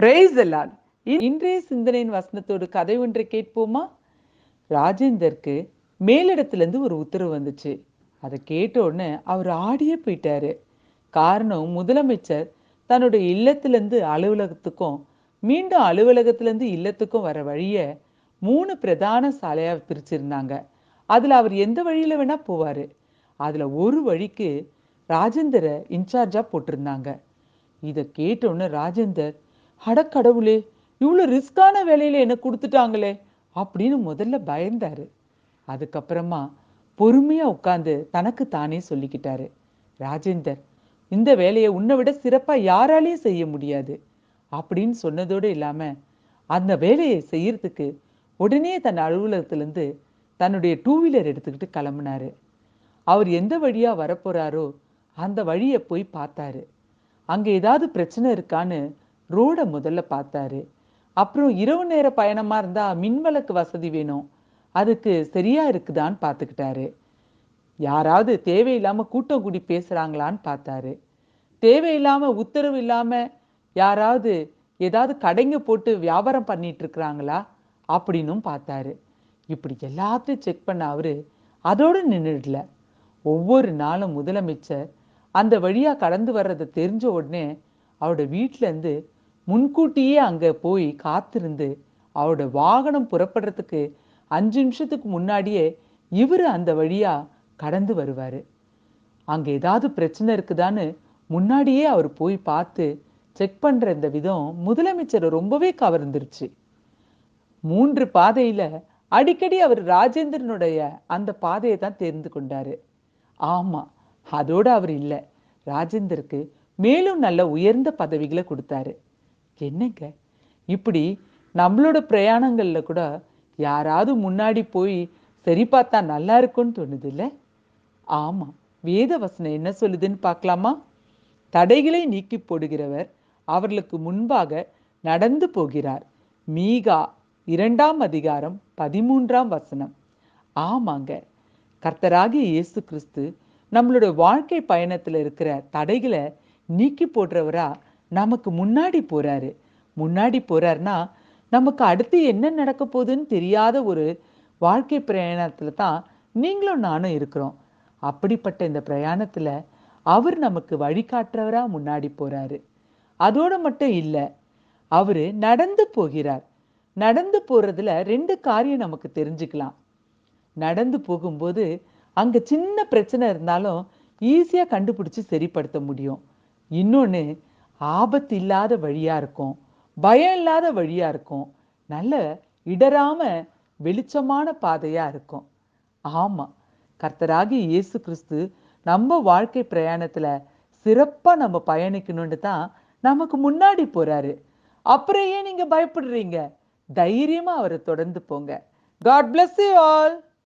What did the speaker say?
Price எல்லார் இன்றைய சிந்தனையின் வசனத்தோடு கதை ஒன்றை கேட்போமா? ராஜேந்தருக்கு மேலிடத்துலேருந்து ஒரு உத்தரவு வந்துச்சு. அதை கேட்டோடனே அவர் ஆடியே போயிட்டாரு. காரணம் முதலமைச்சர் தன்னுடைய இல்லத்திலேருந்து அலுவலகத்துக்கும் மீண்டும் அலுவலகத்திலேருந்து இல்லத்துக்கும் வர வழியை மூணு பிரதான சாலையாக பிரிச்சிருந்தாங்க. அதில் அவர் எந்த வழியில் வேணால் போவார். அதில் ஒரு வழிக்கு ராஜேந்தரை இன்சார்ஜாக போட்டிருந்தாங்க. இதை கேட்டோன்னு ராஜேந்தர் அடக்கடவுளே இவ்வளோ ரிஸ்கான வேலையில என்ன கொடுத்துட்டாங்களே அப்படின்னு முதல்ல பயந்தாரு. அதுக்கப்புறமா பொறுமையா உட்காந்து தனக்கு தானே சொல்லிக்கிட்டாரு. ராஜேந்தர் இந்த வேலையை உன்னை விட சிறப்பா யாராலையும் செய்ய முடியாது அப்படின்னு சொன்னதோடு இல்லாம அந்த வேலையை செய்யறதுக்கு உடனே தன் அலுவலகத்திலேருந்து தன்னுடைய டூ வீலர் எடுத்துக்கிட்டு கிளம்புனாரு. அவர் எந்த வழியா வரப்போகிறாரோ அந்த வழியை போய் பார்த்தாரு. அங்க ஏதாவது பிரச்சனை இருக்கான்னு ரோட முதல்ல பார்த்தாரு. அப்புறம் இரவு நேர பயணமா இருந்தா மின்விளக்கு வசதி வேணும். அதுக்கு சரியா இருக்குதான்னு பார்த்துக்கிட்டாரு. யாராவது தேவையில்லாம கூட்டம் கூடி பேசுறாங்களான்னு பார்த்தாரு. தேவையில்லாம உத்தரவு இல்லாம யாராவது ஏதாவது கடைங்க போட்டு வியாபாரம் பண்ணிட்டு இருக்கிறாங்களா? அப்படின்னும் பார்த்தாரு. இப்படி எல்லாத்தையும் செக் பண்ண அவரு அதோடு நின்றுடல ஒவ்வொரு நாளும் முதலமைச்சர் அந்த வழியா கடந்து வர்றதை தெரிஞ்ச உடனே அவரோட வீட்டிலேருந்து முன்கூட்டியே அங்கே போய் காத்திருந்து அவரோட வாகனம் புறப்படுறதுக்கு அஞ்சு நிமிஷத்துக்கு முன்னாடியே இவர் அந்த வழியாக கடந்து வருவார். அங்கே ஏதாவது பிரச்சனை இருக்குதான்னு முன்னாடியே அவர் போய் பார்த்து செக் பண்ணுற இந்த விதம் முதலமைச்சரை ரொம்பவே கவர்ந்துருச்சு. மூன்று பாதையில் அடிக்கடி அவர் ராஜேந்திரனுடைய அந்த பாதையை தான் தேர்ந்து கொண்டாரு. ஆமாம் அதோடு அவர் இல்லை. ராஜேந்தருக்கு மேலும் நல்ல உயர்ந்த பதவிகளை கொடுத்தாரு. என்னங்க? இப்படி நம்மளோட பிரயாணங்களில் கூட யாராவது முன்னாடி போய் சரி பார்த்தா நல்லா இருக்கும்னு தோணுது இல்லை ஆமாம் வேத வசனம் என்ன சொல்லுதுன்னு பார்க்கலாமா? தடைகளை நீக்கி போடுகிறவர் அவர்களுக்கு முன்பாக நடந்து போகிறார். மீகா இரண்டாம் அதிகாரம் பதிமூன்றாம் வசனம். ஆமாங்க. கர்த்தராகிய இயேசு கிறிஸ்து நம்மளோட வாழ்க்கை பயணத்தில் இருக்கிற தடைகளை நீக்கி போடுறவரா நமக்கு முன்னாடி போறாரு. முன்னாடி போறாருன்னா நமக்கு அடுத்து என்ன நடக்க போகுதுன்னு தெரியாத ஒரு வாழ்க்கை பிரயாணத்துல தான் நீங்களும் நானும் இருக்கிறோம். அப்படிப்பட்ட இந்த பிரயாணத்துல அவர் நமக்கு வழிகாட்டுறவரா முன்னாடி போறாரு. அதோட மட்டும் இல்லை அவரு நடந்து போகிறார். நடந்து போறதுல ரெண்டு காரியம் நமக்கு தெரிஞ்சுக்கலாம். நடந்து போகும்போது அங்க சின்ன பிரச்சனை இருந்தாலும் ஈஸியா கண்டுபிடிச்சு சரிப்படுத்த முடியும். இன்னொன்னு ஆபத்து இல்லாத வழியா இருக்கும் பயம் இல்லாத வழியா இருக்கும் நல்ல இடராம வெளிச்சமான பாதையா இருக்கும். ஆமா கர்த்தராகி இயேசு கிறிஸ்து நம்ம வாழ்க்கை பிரயாணத்துல சிறப்பா நம்ம பயணிக்கணும்னு தான் நமக்கு முன்னாடி போறாரு. அப்புறம் ஏன் நீங்க பயப்படுறீங்க? தைரியமா அவரை தொடர்ந்து போங்க. God bless you all